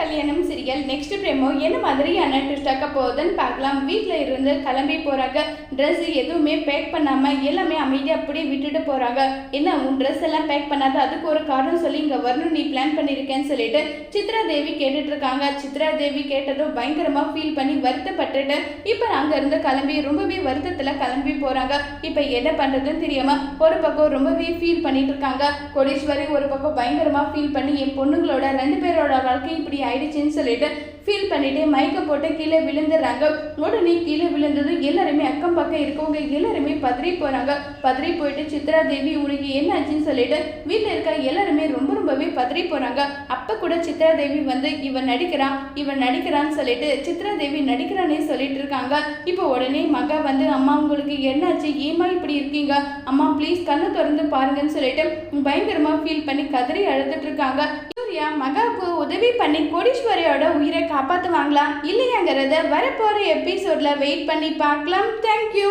கல்யாணம் serial next பிரேமோ என்ன மாதிரியான ட்விஸ்டாக்க போகுதுன்னு பார்க்கலாம். வீட்டில் இருந்து கிளம்பி போகிறாங்க ட்ரெஸ் எதுவுமே பேக் பண்ணாமல் எல்லாமே அமைதியாக அப்படியே விட்டுட்டு போகிறாங்க என்ன உன் ட்ரெஸ் எல்லாம் பேக் பண்ணாத அதுக்கு ஒரு காரணம் சொல்லி இங்கே வரணும் நீ பிளான் பண்ணியிருக்கேன்னு சொல்லிட்டு சித்ரா தேவி கேட்டுட்டு இருக்காங்க. சித்ரா தேவி கேட்டதும் பயங்கரமாக ஃபீல் பண்ணி வருத்தப்பட்டுட்டு இப்போ அங்கேருந்து கிளம்பி ரொம்பவே வருத்தத்தில் கிளம்பி போகிறாங்க இப்போ என்ன பண்ணுறதுன்னு தெரியாமல் ஒரு பக்கம் ரொம்பவே ஃபீல் பண்ணிட்டு இருக்காங்க. கோடீஸ்வரி ஒரு பக்கம் பயங்கரமாக ஃபீல் பண்ணி என் பொண்ணுங்களோட ரெண்டு பேரோட வாழ்க்கை இப்படி ஆயிடுச்சுன்னு சொல்லிட்டு ஃபீல் பண்ணிட்டு மயக்க போட்டு கீழே விழுந்துடுறாங்க. உடனே கீழே விழுந்ததும் எல்லாருமே அக்கம் பக்கம் இருக்கவங்க எல்லாருமே பதறி போறாங்க. பதறி போயிட்டு சித்ரா தேவி உனக்கு என்ன ஆச்சுன்னு சொல்லிட்டு வீட்டில் இருக்க எல்லாருமே ரொம்ப ரொம்பவே பதறி போறாங்க. அப்ப கூட சித்ரா தேவி வந்து இவன் நடிக்கிறான் இவன் நடிக்கிறான்னு சொல்லிட்டு சித்ரா தேவி நடிக்கிறானே சொல்லிட்டு இருக்காங்க. இப்போ உடனே மகா வந்து அம்மா உங்களுக்கு என்னாச்சு? ஏமா இப்படி இருக்கீங்க? அம்மா ப்ளீஸ் கண்ணை திறந்து பாருங்கன்னு சொல்லிட்டு பயங்கரமா ஃபீல் பண்ணி கதறி அழுதுட்டு இருக்காங்க. சூர்யா மகா உதவி பண்ணி கோடீஸ்வரியோட உயிரை காப்பாற்றுவாங்களா இல்லையாங்கிறத வரப்போகிற எபிசோட்ல வெயிட் பண்ணி பார்க்கலாம். தேங்க்யூ